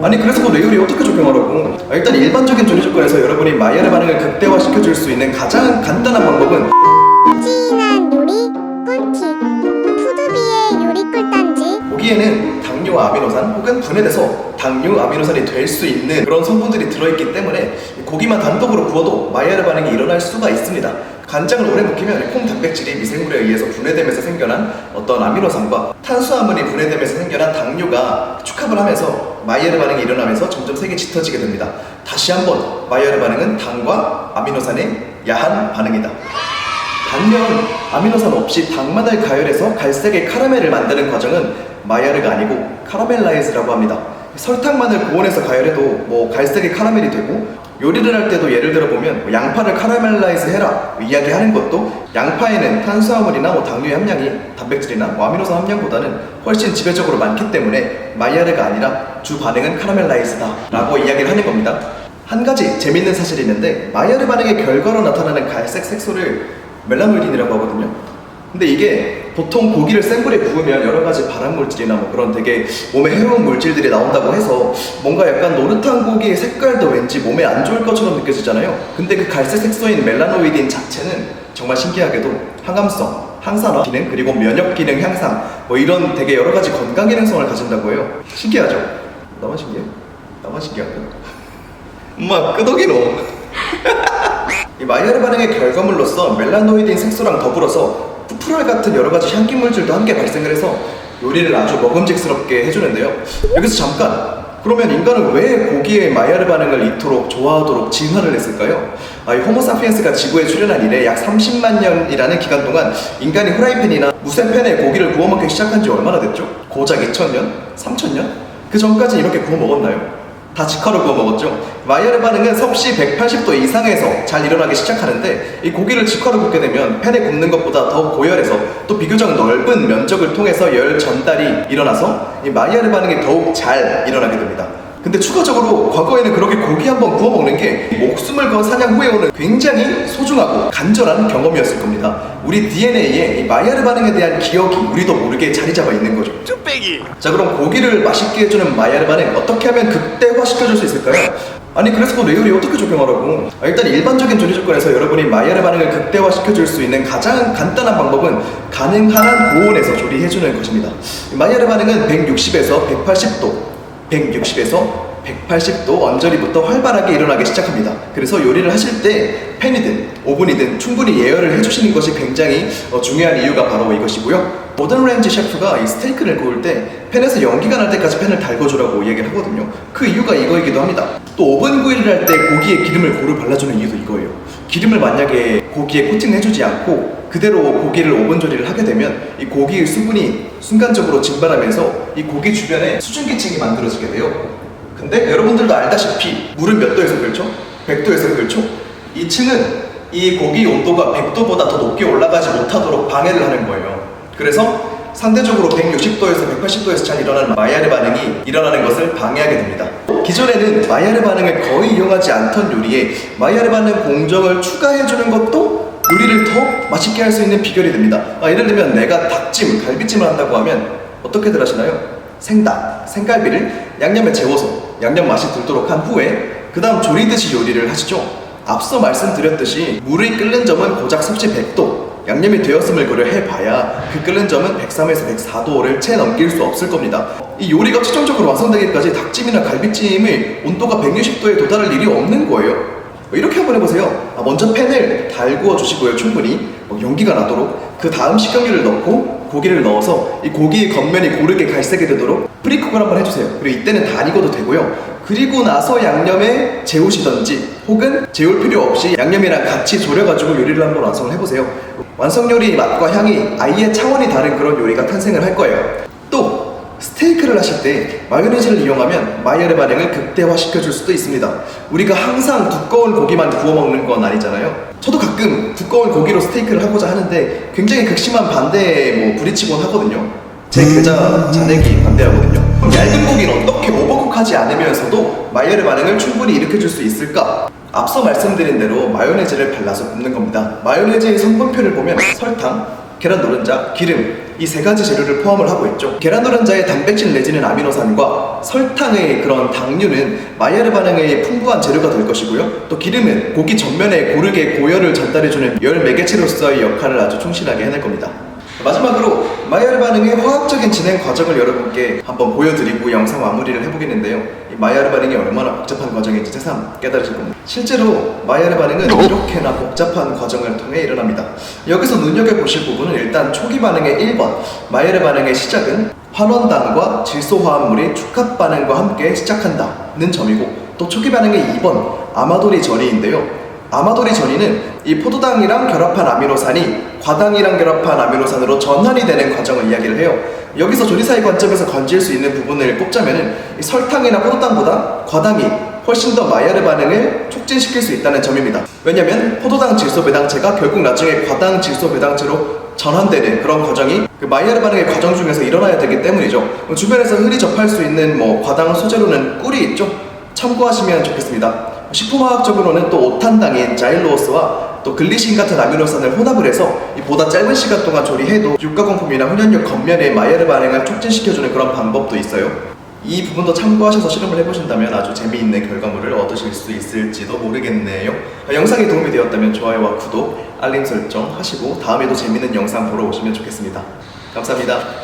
아니 그래서 그 레이어리 어떻게 적용하라고? 아, 일단 일반적인 조리 조건에서 여러분이 마이야르 반응을 극대화시켜줄 수 있는 가장 간단한 방법은 진한 요리 꿀팁 푸드비의 요리 꿀단지 고기에는 당뇨 아미노산 혹은 분해돼서 당뇨 아미노산이 될 수 있는 그런 성분들이 들어있기 때문에 고기만 단독으로 구워도 마이야르 반응이 일어날 수가 있습니다. 간장을 오래 묵히면 콩 단백질이 미생물에 의해서 분해되면서 생겨난 어떤 아미노산과 탄수화물이 분해되면서 생겨난 당뇨가 축합을 하면서 마이야르 반응이 일어나면서 점점 색이 짙어지게 됩니다. 다시 한번 마이야르 반응은 당과 아미노산의 야한 반응이다. 반면 아미노산 없이 당만을 가열해서 갈색의 카라멜을 만드는 과정은 마이야르가 아니고 카라멜라이즈라고 합니다. 설탕만을 고온에서 가열해도 뭐 갈색의 카라멜이 되고 요리를 할 때도 예를 들어 보면 뭐 양파를 카라멜라이즈 해라 이야기하는 것도 양파에는 탄수화물이나 뭐 당류의 함량이 단백질이나 뭐 아미노산 함량보다는 훨씬 지배적으로 많기 때문에 마이야르가 아니라 주 반응은 카라멜라이즈다라고 이야기를 하는 겁니다. 한 가지 재밌는 사실이 있는데 마이야르 반응의 결과로 나타나는 갈색 색소를 멜라노이딘이라고 하거든요. 근데 이게 보통 고기를 센 불에 구우면 여러 가지 발암 물질이나 뭐 그런 되게 몸에 해로운 물질들이 나온다고 해서 뭔가 약간 노릇한 고기의 색깔도 왠지 몸에 안 좋을 것처럼 느껴지잖아요. 근데 그 갈색 색소인 멜라노이딘 자체는 정말 신기하게도 항암성, 항산화 기능 그리고 면역 기능 향상 뭐 이런 되게 여러 가지 건강 기능성을 가진다고 해요. 신기하죠? 나만 신기해? 나만 신기한가? 엄마 끄덕이노. 이 마이야르 반응의 결과물로서 멜라노이드인 색소랑 더불어서 푸프랄 같은 여러 가지 향기 물질도 함께 발생을 해서 요리를 아주 먹음직스럽게 해주는데요. 여기서 잠깐. 그러면 인간은 왜 고기의 마이야르 반응을 이토록 좋아하도록 진화를 했을까요? 아, 이 호모사피엔스가 지구에 출현한 이래 약 30만 년이라는 기간 동안 인간이 후라이팬이나 무쇠팬에 고기를 구워 먹기 시작한 지 얼마나 됐죠? 고작 2000년? 3000년? 그 전까지 이렇게 구워 먹었나요? 다 직화로 구워 먹었죠. 마이야르 반응은 섭씨 180도 이상에서 잘 일어나기 시작하는데 이 고기를 직화로 굽게 되면 팬에 굽는 것보다 더 고열해서 또 비교적 넓은 면적을 통해서 열 전달이 일어나서 이 마이야르 반응이 더욱 잘 일어나게 됩니다. 근데 추가적으로 과거에는 그렇게 고기 한번 구워 먹는 게 목숨을 건 사냥 후에 오는 굉장히 소중하고 간절한 경험이었을 겁니다. 우리 DNA에 이 마이야르 반응에 대한 기억이 우리도 모르게 자리 잡아 있는 거죠. 뚝배기 자 그럼 고기를 맛있게 해주는 마이야르 반응 어떻게 하면 극대화시켜줄 수 있을까요? 아니 그래서 그 레이어리 어떻게 적용하라고? 아, 일단 일반적인 조리 조건에서 여러분이 마이야르 반응을 극대화시켜줄 수 있는 가장 간단한 방법은 가능한 한 고온에서 조리해주는 것입니다. 이 마이야르 반응은 160에서 180도 160에서 180도 언저리부터 활발하게 일어나기 시작합니다. 그래서 요리를 하실 때 팬이든 오븐이든 충분히 예열을 해주시는 것이 굉장히 어, 중요한 이유가 바로 이것이고요. 모던 렌지 셰프가 이 스테이크를 구울 때 팬에서 연기가 날 때까지 팬을 달궈주라고 얘기를 하거든요. 그 이유가 이거이기도 합니다. 또 오븐 구이를 할 때 고기에 기름을 고루 발라주는 이유도 이거예요. 기름을 만약에 고기에 코팅해주지 않고 그대로 고기를 오븐 조리를 하게 되면 이 고기의 수분이 순간적으로 증발하면서 이 고기 주변에 수증기층이 만들어지게 돼요. 근데 여러분들도 알다시피 물은 몇 도에서 끓죠? 100도에서 끓죠? 이 층은 이 고기 온도가 100도보다 더 높게 올라가지 못하도록 방해를 하는 거예요. 그래서 상대적으로 160도에서 180도에서 잘 일어나는 마이야르 반응이 일어나는 것을 방해하게 됩니다. 기존에는 마이야르 반응을 거의 이용하지 않던 요리에 마이야르 반응 공정을 추가해주는 것도 요리를 더 맛있게 할 수 있는 비결이 됩니다. 아, 예를 들면 내가 닭찜, 갈비찜을 한다고 하면 어떻게들 하시나요? 생닭, 생갈비를 양념에 재워서 양념 맛이 들도록 한 후에 그 다음 조리듯이 요리를 하시죠. 앞서 말씀드렸듯이 물이 끓는 점은 고작 섭씨 100도 양념이 되었음을 고려해봐야 그 끓는 점은 103에서 104도를 채 넘길 수 없을 겁니다. 이 요리가 최종적으로 완성되기까지 닭찜이나 갈비찜의 온도가 160도에 도달할 일이 없는 거예요. 이렇게 한번 해보세요. 아, 먼저 팬을 달구어 주시고요, 충분히 어, 연기가 나도록. 그 다음 식용유를 넣고 고기를 넣어서 이 고기의 겉면이 고르게 갈색이 되도록 프리쿡을 한번 해주세요. 그리고 이때는 다 익어도 되고요. 그리고 나서 양념에 재우시던지 혹은 재울 필요 없이 양념이랑 같이 졸여가지고 요리를 한번 완성을 해보세요. 완성 요리의 맛과 향이 아예 차원이 다른 그런 요리가 탄생을 할 거예요. 또 스테이크를 하실 때 마요네즈를 이용하면 마이야르 반응을 극대화시켜 줄 수도 있습니다. 우리가 항상 두꺼운 고기만 구워 먹는 건 아니잖아요. 저도 가끔 두꺼운 고기로 스테이크를 하고자 하는데 굉장히 극심한 반대에 뭐 부딪히곤 하거든요. 제 계좌 잔액이 반대하거든요. 그럼 얇은 고기는 어떻게 오버쿡하지 않으면서도 마이야르 반응을 충분히 일으켜 줄 수 있을까? 앞서 말씀드린 대로 마요네즈를 발라서 굽는 겁니다. 마요네즈의 성분표를 보면 설탕, 계란 노른자, 기름 이 세 가지 재료를 포함을 하고 있죠. 계란 노른자의 단백질 내지는 아미노산과 설탕의 그런 당류는 마이야르 반응의 풍부한 재료가 될 것이고요. 또 기름은 고기 전면에 고르게 고열을 전달해주는 열 매개체로서의 역할을 아주 충실하게 해낼 겁니다. 마지막으로 마이야르 반응의 화학적인 진행 과정을 여러분께 한번 보여드리고 영상 마무리를 해보겠는데요. 이 마이야르 반응이 얼마나 복잡한 과정인지 새삼 깨달으실 겁니다. 실제로 마이야르 반응은 이렇게나 복잡한 과정을 통해 일어납니다. 여기서 눈여겨보실 부분은 일단 초기 반응의 1번 마이야르 반응의 시작은 환원당과 질소화합물이 축합 반응과 함께 시작한다는 점이고 또 초기 반응의 2번 아마도리 전이인데요. 아마도리 전이는 이 포도당이랑 결합한 아미노산이 과당이랑 결합한 아미노산으로 전환이 되는 과정을 이야기를 해요. 여기서 조리사의 관점에서 건질 수 있는 부분을 꼽자면은 이 설탕이나 포도당보다 과당이 훨씬 더 마이야르 반응을 촉진시킬 수 있다는 점입니다. 왜냐면 포도당 질소 배당체가 결국 나중에 과당 질소 배당체로 전환되는 그런 과정이 그 마이야르 반응의 과정 중에서 일어나야 되기 때문이죠. 주변에서 흔히 접할 수 있는 뭐 과당 소재로는 꿀이 있죠. 참고하시면 좋겠습니다. 식품화학적으로는 또 오탄당인 자일로스와 또 글리신 같은 아미노산을 혼합을 해서 이 보다 짧은 시간 동안 조리해도 육가공품이나 훈연육 겉면의 마이야르 반응을 촉진시켜주는 그런 방법도 있어요. 이 부분도 참고하셔서 실험을 해보신다면 아주 재미있는 결과물을 얻으실 수 있을지도 모르겠네요. 영상이 도움이 되었다면 좋아요와 구독, 알림 설정 하시고 다음에도 재미있는 영상 보러 오시면 좋겠습니다. 감사합니다.